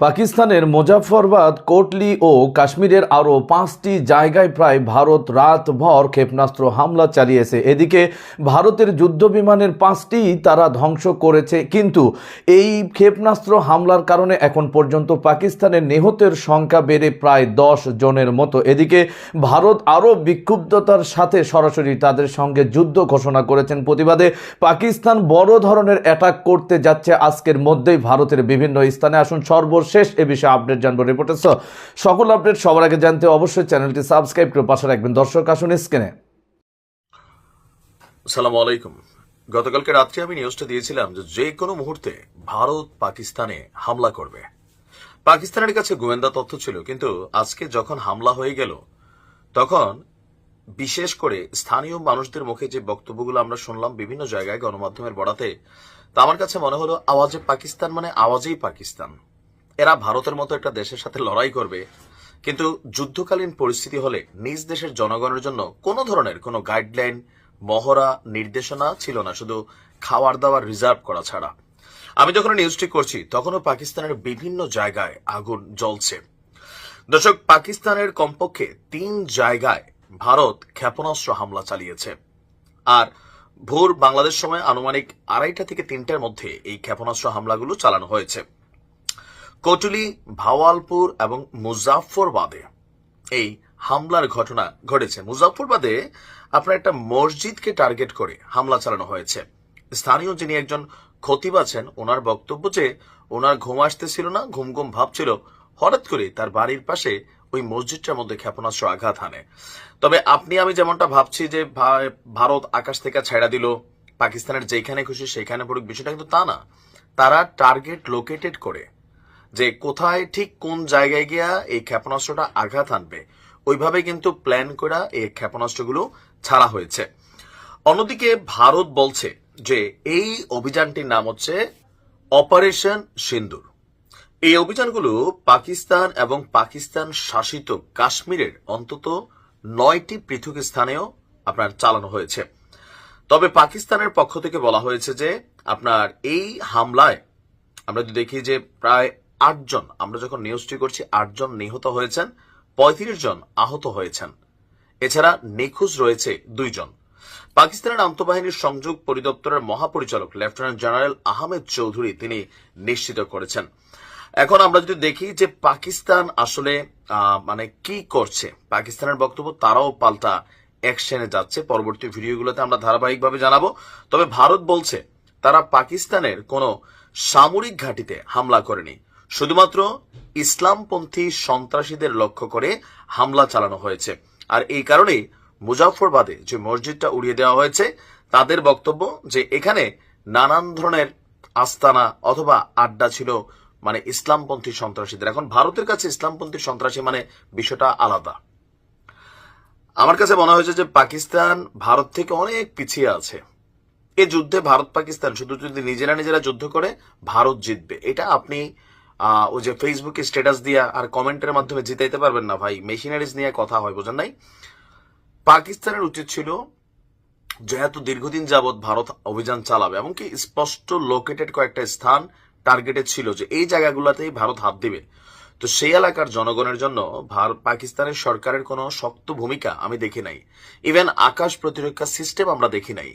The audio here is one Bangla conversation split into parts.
পাকিস্তানের মুজাফরবাদ কোটলি ও কাশ্মীরের আরও পাঁচটি জায়গায় প্রায় ভারত রাতভর ক্ষেপণাস্ত্র হামলা চালিয়েছে। এদিকে ভারতের যুদ্ধ বিমানের পাঁচটি তারা ধ্বংস করেছে, কিন্তু এই ক্ষেপণাস্ত্র হামলার কারণে এখন পর্যন্ত পাকিস্তানের নিহতের সংখ্যা বেড়ে প্রায় দশ জনের মতো। এদিকে ভারত আরও বিক্ষুব্ধতার সাথে সরাসরি তাদের সঙ্গে যুদ্ধ ঘোষণা করেছেন। প্রতিবাদে পাকিস্তান বড় ধরনের অ্যাটাক করতে যাচ্ছে। আজকের মধ্যেই ভারতের বিভিন্ন স্থানে। আসুন সর্বশেষ এ বিষয়ে আপডেট জানব রিপোর্টার সকল আপডেট সবার আগে জানতে অবশ্যই চ্যানেলটি সাবস্ক্রাইব করে পাশে রাখবেন। দর্শক, আসুন স্ক্রিনে সালামু আলাইকুম। গতকালকে রাত্রে আমি নিউজটা দিয়েছিলাম যে যে কোনো মুহূর্তে ভারত পাকিস্তানে হামলা করবে। পাকিস্তানের কাছে গোয়েন্দা তথ্য ছিল, কিন্তু আজকে যখন হামলা হয়ে গেল, তখন বিশেষ করে স্থানীয় মানুষদের মুখে যে বক্তব্যগুলো আমরা শুনলাম বিভিন্ন জায়গায় গণমাধ্যমের বড়াতে তা আমার কাছে মনে হলো আওয়াজে পাকিস্তান মানে আওয়াজেই পাকিস্তান। এরা ভারতের মতো একটা দেশের সাথে লড়াই করবে, কিন্তু যুদ্ধকালীন পরিস্থিতি হলে নিজ দেশের জনগণের জন্য কোনো ধরনের কোনো গাইডলাইন মহড়া, নির্দেশনা ছিল না, শুধু খাওয়ার দাওয়ার রিজার্ভ করা ছাড়া। আমি যখন নিউজটি করছি, তখনও পাকিস্তানের বিভিন্ন জায়গায় আগুন জ্বলছে। দর্শক, পাকিস্তানের কমপক্ষে তিন জায়গায় ভারত ক্ষেপণাস্ত্র হামলা চালিয়েছে। আর ভোর বাংলাদেশ সময় আনুমানিক আড়াইটা থেকে তিনটার মধ্যে এই ক্ষেপণাস্ত্র হামলাগুলো চালানো হয়েছে। কটুলি, ভাওয়ালপুর এবং মুজাফরবাদে এই হামলার ঘটনা ঘটেছে। মুজাফরবাদে আপনার একটা মসজিদকে টার্গেট করে হামলা চালানো হয়েছে। স্থানীয় যিনি একজন খতিব আছেন, ওনার বক্তব্য যে ওনার ঘুম আসতেছিল না, ঘুম ঘুম ভাবছিল, হঠাৎ করে তার বাড়ির পাশে ওই মসজিদটার মধ্যে ক্ষেপণাস্ত্র আঘাত হানে। তবে আপনি, আমি যেমনটা ভাবছি যে ভারত আকাশ থেকে ছেড়া দিল, পাকিস্তানের যেখানে খুশি সেখানে পড়ুক, বিষয়টা কিন্তু তা না। তারা টার্গেট লোকেটেড করে যে কোথায় ঠিক কোন জায়গায় গিয়া এই ক্ষেপণাস্ত্রটা আঘাত আনবে, ওইভাবে কিন্তু প্ল্যান করা এই ক্ষেপণাস্ত্রগুলো ছাড়া হয়েছে। অন্যদিকে ভারত বলছে যে এই অভিযানটির নাম হচ্ছে অপারেশন সিন্দুর। এই অভিযানগুলো পাকিস্তান এবং পাকিস্তান শাসিত কাশ্মীরের অন্তত নয়টি পৃথক স্থানেও আপনার চালানো হয়েছে। তবে পাকিস্তানের পক্ষ থেকে বলা হয়েছে যে আপনার এই হামলায় আমরা যদি দেখি যে প্রায় আটজন, আমরা যখন নিউজটি করছি, আটজন নিহত হয়েছেন, পঁয়ত্রিশ জন আহত হয়েছেন। এছাড়া নিখোঁজ রয়েছে দুইজন। পাকিস্তানের আন্তঃবাহিনীর সংযোগ পরিদপ্তরের মহাপরিচালক, লেফটেন্যান্ট জেনারেল আহমেদ চৌধুরী তিনি নিশ্চিত করেছেন। এখন আমরা যদি দেখি যে পাকিস্তান আসলে মানে কি করছে। পাকিস্তানের বক্তব্য, তারাও পাল্টা অ্যাকশনে যাচ্ছে। পরবর্তী ভিডিওগুলোতে আমরা ধারাবাহিকভাবে জানাব। তবে ভারত বলছে, তারা পাকিস্তানের কোনো সামরিক ঘাঁটিতে হামলা করেনি। শুধুমাত্র ইসলামপন্থী সন্ত্রাসীদের লক্ষ্য করে হামলা চালানো হয়েছে। আর এই কারণেই মুজাফরবাদে যে মসজিদটা উড়িয়ে দেওয়া হয়েছে, তাদের বক্তব্য যে এখানে নানান ধরনের আস্তানা অথবা আড্ডা ছিল মানে ইসলামপন্থী সন্ত্রাসীদের। এখন ভারতের কাছে ইসলামপন্থী সন্ত্রাসী মানে বিষয়টা আলাদা। আমার কাছে মনে হয়েছে যে পাকিস্তান ভারত থেকে অনেক পিছিয়ে আছে। এই যুদ্ধে ভারত পাকিস্তান শুধু যদি নিজেরা নিজেরা যুদ্ধ করে, ভারত জিতবে। এটা আপনি ওই যে ফেসবুকে স্ট্যাটাস দিয়া আর কমেন্টের মাধ্যমে জিতাইতে পারবেন না ভাই। মেশিনারিজ নিয়ে কথা হয়, বোঝেন নাই? পাকিস্তানের উচিত ছিল যেহেতু দীর্ঘদিন যাবৎ ভারত অভিযান চালাবে, এমনকি স্পষ্ট লোকেটেড কয়েকটা স্থান টার্গেটেড ছিল যে এই জায়গাগুলোতেই ভারত হাত দিবে। তো সেই এলাকার জনগণের জন্য ভারত পাকিস্তানের সরকারের কোনো শক্ত ভূমিকা আমি দেখি নাই। ইভেন আকাশ প্রতিরক্ষা সিস্টেম আমরা দেখি নাই।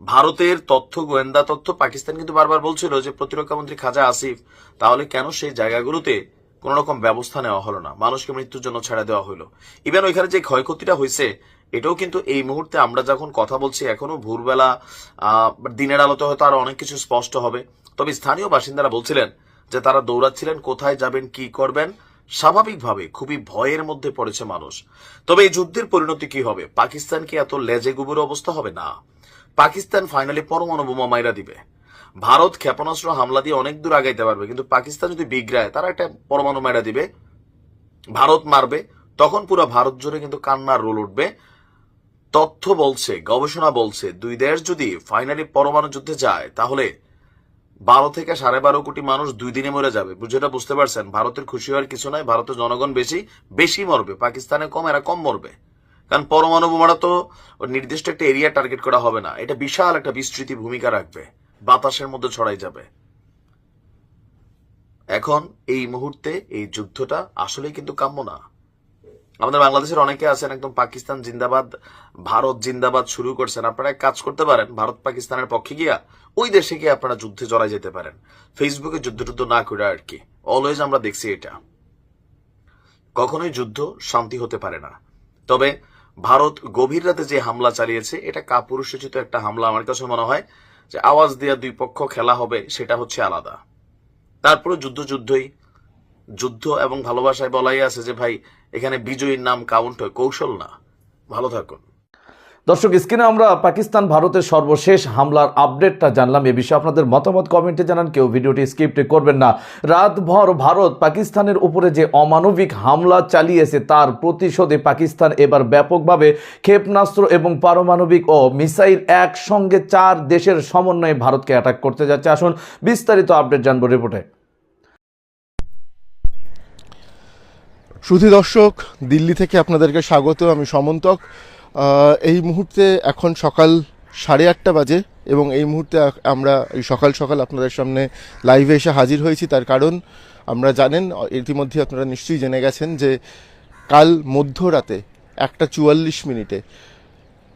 ভারতের তথ্য, গোয়েন্দা তথ্য, পাকিস্তান কিন্তু বারবার বলছিল যে প্রতিরক্ষা মন্ত্রী খাজা আসিফ, তাহলে কেন সেই জায়গাগুলোতে কোন রকম ব্যবস্থা নেওয়া হলো না? মানুষকে মৃত্যুর জন্য ছেড়ে দেওয়া হলো। ইভেন ওইখানে যে ক্ষয়ক্ষতিটা হয়েছে, এটাও কিন্তু এই মুহূর্তে আমরা যখন কথা বলছি, এখনও ভোরবেলা দিনের আলোতে হয়তো আরও অনেক কিছু স্পষ্ট হবে। তবে স্থানীয় বাসিন্দারা বলছিলেন যে তারা দৌড়াচ্ছিলেন, কোথায় যাবেন, কি করবেন, স্বাভাবিকভাবে খুবই ভয়ের মধ্যে পড়েছে মানুষ। তবে এই যুদ্ধের পরিণতি কি হবে? পাকিস্তান কি এত লেজে গুবুর অবস্থা হবে? না। পাকিস্তান ফাইনালি পরমাণু বোমা মাইরা দিবে। ভারত ক্ষেপণাস্ত্র হামলা দিয়ে অনেক দূর আগাইতে পারবে, কিন্তু পাকিস্তান যদি বিগ্রায় তারা একটা পরমাণু মাইরা দিবে। ভারত মারবে, তখন পুরো ভারত জুড়ে কিন্তু কান্নার রোল উঠবে। তথ্য বলছে, গবেষণা বলছে, দুই দেশ যদি ফাইনালি পরমাণু যুদ্ধে যায়, তাহলে বারো থেকে সাড়ে বারো কোটি মানুষ দুই দিনে মরে যাবে। যেটা বুঝতে পারছেন, ভারতের খুশি হওয়ার কিছু নয় ভারতের জনগণ বেশি বেশি মরবে। পাকিস্তানে কম, এরা কম মরবে। কারণ পরমাণু বোমাটা তো নির্দিষ্ট একটা এরিয়া টার্গেট করা হবে না। এটা বিশাল একটা বিস্তৃতি ভূমিকা রাখবে। বাতাসের মধ্যে ছড়াই যাবে। এখন এই মুহূর্তে এই যুদ্ধটা আসলেই কিন্তু কাম্য না। আমাদের বাংলাদেশের অনেকে আছেন, একদম পাকিস্তান জিন্দাবাদ, ভারত জিন্দাবাদ শুরু করছেন। আপনারা কাজ করতে পারেন, ভারত পাকিস্তানের পক্ষে গিয়া ওই দেশে গিয়ে আপনারা যুদ্ধে জড়াই যেতে পারেন। ফেসবুকে যুদ্ধ টুদ্ধ না করে আর কি। অলওয়েজ আমরা দেখছি এটা। কখনোই যুদ্ধ শান্তি হতে পারে না। তবে ভারত গভীর রাতে যে হামলা চালিয়েছে, এটা কাপুরুষোচিত একটা হামলা আমার কাছে মনে হয়। যে আওয়াজ দেওয়া দুই পক্ষ খেলা হবে, সেটা হচ্ছে আলাদা। তারপরে যুদ্ধ যুদ্ধই। যুদ্ধ এবং ভালোবাসায় বলাই আছে যে, ভাই, এখানে বিজয়ীর নাম কাউন্ট হয়। কৌশল না। ভালো থাকুন। দর্শক, স্ক্রিনে আমরা পাকিস্তান ভারতের সর্বশেষ হামলার আপডেটটা জানলাম। এ বিষয়ে আপনাদের মতামত কমেন্টে জানান, কেউ ভিডিওটি স্ক্রিপ্টে করবেন না। রাতভর ভারত পাকিস্তানের উপরে যে অমানবিক হামলা চালিয়েছে, তার প্রতিশোধে পাকিস্তান এবার ব্যাপকভাবে ক্ষেপণাস্ত্র এবং পারমাণবিক ও মিসাইল একসঙ্গে চার দেশের সমন্বয়ে ভারতকে অ্যাটাক করতে যাচ্ছে। আসুন, বিস্তারিত আপডেট জানব রিপোর্টে সুধী দর্শক, দিল্লি থেকে আপনাদেরকে স্বাগত। আমি সমন্তক। এই মুহূর্তে এখন সকাল সাড়ে আটটা বাজে এবং এই মুহূর্তে আমরা এই সকাল সকাল আপনাদের সামনে লাইভে এসে হাজির হয়েছি। তার কারণ, আমরা জানেন ইতিমধ্যে আপনারা নিশ্চয়ই জেনে গেছেন যে কাল মধ্যরাতে একটা চুয়াল্লিশ মিনিটে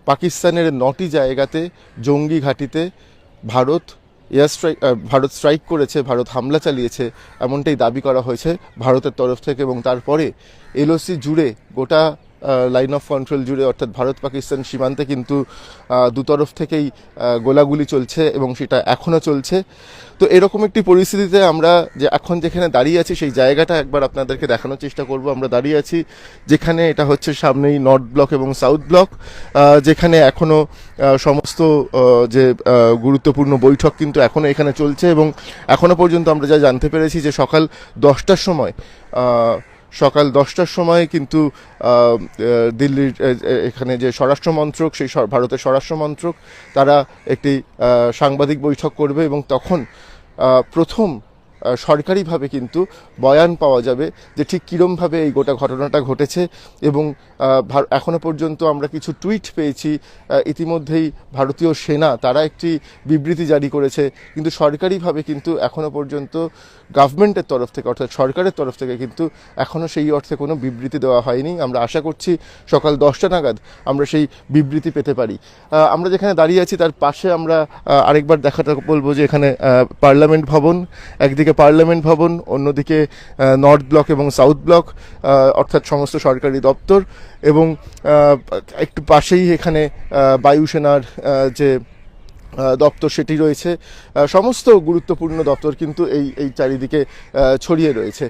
পাকিস্তানের নটি জায়গাতে জঙ্গি ঘাঁটিতে Bharat air strike Bharat strike করেছে, ভারত হামলা চালিয়েছে এমনটাই দাবি করা হয়েছে ভারতের তরফ থেকে এবং তারপরে এলওসি জুড়ে গোটা লাইন অফ কন্ট্রোল জুড়ে, অর্থাৎ ভারত পাকিস্তান সীমান্তে কিন্তু দুতরফ থেকেই গোলাগুলি চলছে এবং সেটা এখনও চলছে। তো এরকম একটি পরিস্থিতিতে আমরা যে এখন যেখানে দাঁড়িয়ে আছি, সেই জায়গাটা একবার আপনাদেরকে দেখানোর চেষ্টা করব। আমরা দাঁড়িয়ে আছি যেখানে এটা হচ্ছে সামনেই নর্থ ব্লক এবং সাউথ ব্লক যেখানে এখনও সমস্ত যে গুরুত্বপূর্ণ বৈঠক কিন্তু এখনও এখানে চলছে এবং এখনও পর্যন্ত আমরা যা জানতে পেরেছি যে সকাল দশটার সময় সকাল দশটার সময় কিন্তু দিল্লির এখানে যে স্বরাষ্ট্রমন্ত্রক সেই ভারতের স্বরাষ্ট্রমন্ত্রক তারা একটি সাংবাদিক বৈঠক করবে এবং তখন প্রথম সরকারিভাবে কিন্তু বয়ান পাওয়া যাবে যে ঠিক কীরমভাবে এই গোটা ঘটনাটা ঘটেছে এবং আহ, ভার- এখনও পর্যন্ত আমরা কিছু টুইট পেয়েছি ইতিমধ্যেই ভারতীয় সেনা তারা একটি বিবৃতি জারি করেছে কিন্তু সরকারিভাবে কিন্তু এখনও পর্যন্ত গভর্নমেন্টের তরফ থেকে অর্থাৎ সরকারের তরফ থেকে কিন্তু এখনও সেই অর্থে কোনো বিবৃতি দেওয়া হয়নি। আমরা আশা করছি সকাল দশটা নাগাদ আমরা সেই বিবৃতি পেতে পারি। আমরা যেখানে দাঁড়িয়ে আছি তার পাশে আমরা আরেকবার দেখাটা বলব যে এখানে পার্লামেন্ট ভবন একদিকে পার্লামেন্ট ভবন, অন্যদিকে নর্থ ব্লক এবং সাউথ ব্লক অর্থাৎ সমস্ত সরকারি দপ্তর এবং একটু পাশেই এখানে বায়ুসেনার যে দপ্তর সেটি রয়েছে। সমস্ত গুরুত্বপূর্ণ দপ্তর কিন্তু এই এই চারিদিকে ছড়িয়ে রয়েছে।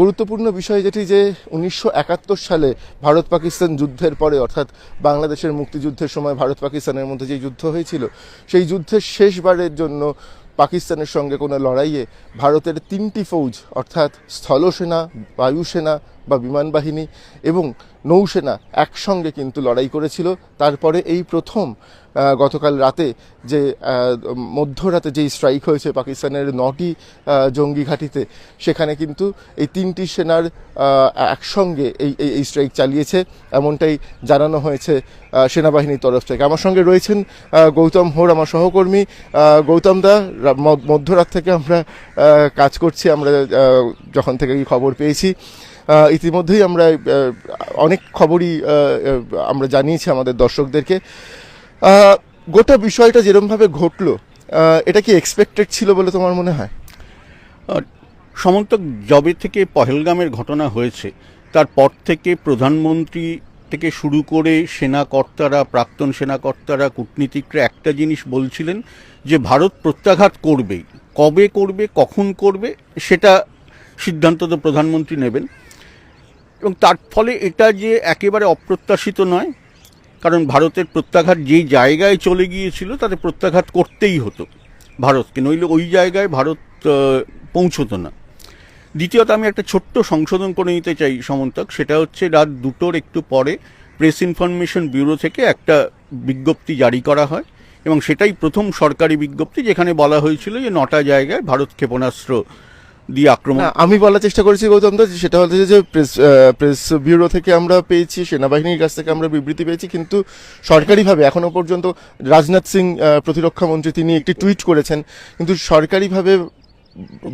গুরুত্বপূর্ণ বিষয় যেটি যে, উনিশশো একাত্তর সালে ভারত পাকিস্তান যুদ্ধের পরে, অর্থাৎ বাংলাদেশের মুক্তিযুদ্ধের সময় ভারত পাকিস্তানের মধ্যে যে যুদ্ধ হয়েছিল, সেই যুদ্ধের শেষবারের জন্য পাকিস্তানের সঙ্গে কোনো লড়াইয়ে ভারতের তিনটি ফৌজ অর্থাৎ স্থলসেনা বায়ুসেনা বা বিমান বাহিনী এবং নৌসেনা একসঙ্গে কিন্তু লড়াই করেছিল। তারপরে এই প্রথম গতকাল রাতে যে মধ্যরাতে যেই স্ট্রাইক হয়েছে পাকিস্তানের নটি জঙ্গি ঘাঁটিতে, সেখানে কিন্তু এই তিনটি সেনার একসঙ্গে এই, এই- স্ট্রাইক চালিয়েছে। এমনটাই জানানো হয়েছে সেনাবাহিনীর তরফ থেকে। আমার সঙ্গে রয়েছেন গৌতম হোর, আমার সহকর্মী। গৌতম দা মধ্যরাত থেকে আমরা কাজ করছি, আমরা যখন থেকে খবর পেয়েছি। ইতিমধ্যেই আমরা অনেক খবরই আমরা জানিয়েছি আমাদের দর্শকদেরকে। গোটা বিষয়টা যেরমভাবে ঘটলো এটা কি এক্সপেক্টেড ছিল বলে তোমার মনে হয়? আর সমন্তক জবে থেকে পহেলগামের ঘটনা হয়েছে, তারপর থেকে প্রধানমন্ত্রী থেকে শুরু করে সেনাকর্তারা, প্রাক্তন সেনাকর্তারা, কূটনীতিকরা একটা জিনিস বলছিলেন যে ভারত প্রত্যাঘাত করবে কবে করবে, কখন করবে, সেটা সিদ্ধান্ত তো প্রধানমন্ত্রী নেবেন। এবং তার ফলে এটা যে একেবারে অপ্রত্যাশিত নয়, কারণ ভারতের প্রত্যাঘাত যেই জায়গায় চলে গিয়েছিল তাতে প্রত্যাঘাত করতেই হতো ভারতকে নইলে ওই জায়গায় ভারত পৌঁছতো না। দ্বিতীয়ত আমি একটা ছোট্ট সংশোধন করে নিতে চাই সমন্তক, সেটা হচ্ছে রাত দুটোর একটু পরে প্রেস ইনফরমেশন ব্যুরো থেকে একটা বিজ্ঞপ্তি জারি করা হয় এবং সেটাই প্রথম সরকারি বিজ্ঞপ্তি, যেখানে বলা হয়েছিল যে নটা জায়গায় ভারত ক্ষেপণাস্ত্র দিয়ে আক্রমণ আমি বলার চেষ্টা করেছি, গৌতম দা সেটা হচ্ছে যে প্রেস প্রেস ব্যুরো থেকে আমরা পেয়েছি, সেনাবাহিনীর কাছ থেকে আমরা বিবৃতি পেয়েছি, কিন্তু সরকারিভাবে এখনও পর্যন্ত রাজনাথ সিং প্রতিরক্ষা মন্ত্রী তিনি একটি টুইট করেছেন, কিন্তু সরকারিভাবে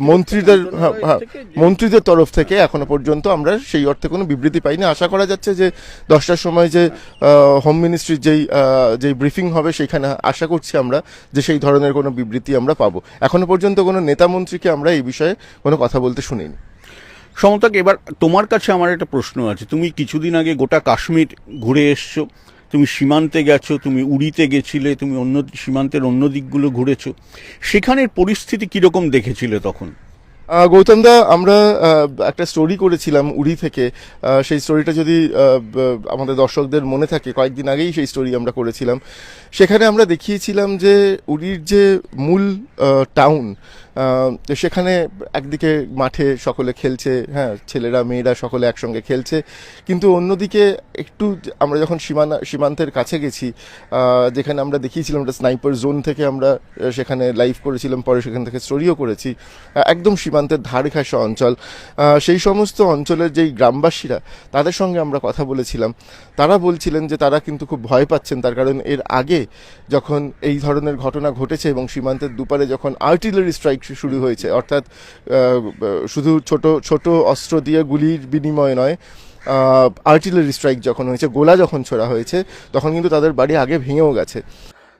মন্ত্রীদের হ্যাঁ, হ্যাঁ, মন্ত্রীদের তরফ থেকে এখনও পর্যন্ত আমরা সেই অর্থে কোনো বিবৃতি পাইনি। আশা করা যাচ্ছে যে দশটার সময় যে হোম মিনিস্ট্রির যেই যেই ব্রিফিং হবে সেখানে আশা করছি আমরা যে সেই ধরনের কোনো বিবৃতি আমরা পাবো। এখনও পর্যন্ত কোনো নেতা মন্ত্রীকে আমরা এই বিষয়ে কোনো কথা বলতে শুনিনি। সমতাকে এবার তোমার কাছে আমার একটা প্রশ্ন আছে। তুমি কিছুদিন আগে গোটা কাশ্মীর ঘুরে এসছো। তুমি সীমান্তে গেছো, তুমি উড়িতে গেছিলে, তুমি অন্য সীমান্তের অন্য দিকগুলো ঘুরেছো। সেখানের পরিস্থিতি কীরকম দেখেছিলে তখন? গৌতম দা, আমরা একটা স্টোরি করেছিলাম উড়ি থেকে। সেই স্টোরিটা যদি আমাদের দর্শকদের মনে থাকে, কয়েকদিন আগেই সেই স্টোরি আমরা করেছিলাম। সেখানে আমরা দেখিয়েছিলাম যে উড়ির যে মূল টাউন সেখানে একদিকে মাঠে সকলে খেলছে হ্যাঁ ছেলেরা, মেয়েরা সকলে একসঙ্গে খেলছে। কিন্তু অন্যদিকে একটু, আমরা যখন সীমানা, সীমান্তের কাছে গেছি যেখানে আমরা দেখিয়েছিলাম একটা স্নাইপার জোন থেকে আমরা সেখানে লাইভ করেছিলাম, পরে সেখান থেকে স্টোরিও করেছি। একদম সীমান্তের ধারে ঘাসা অঞ্চল সেই সমস্ত অঞ্চলের যেই গ্রামবাসীরা, তাদের সঙ্গে আমরা কথা বলেছিলাম। তারা বলছিলেন যে তারা কিন্তু খুব ভয় পাচ্ছেন, তার কারণ এর আগে যখন এই ধরনের ঘটনা ঘটেছে এবং সীমান্তের দুপারে যখন আর্টিলারি স্ট্রাইক শুরু হয়েছে, অর্থাৎ শুধু ছোট ছোট অস্ত্র দিয়ে গুলির বিনিময় নয় আর্টিলারি স্ট্রাইক যখন হয়েছে, গোলা যখন ছোড়া হয়েছে, তখন কিন্তু তাদের বাড়ি আগে ভেঙেও গেছে।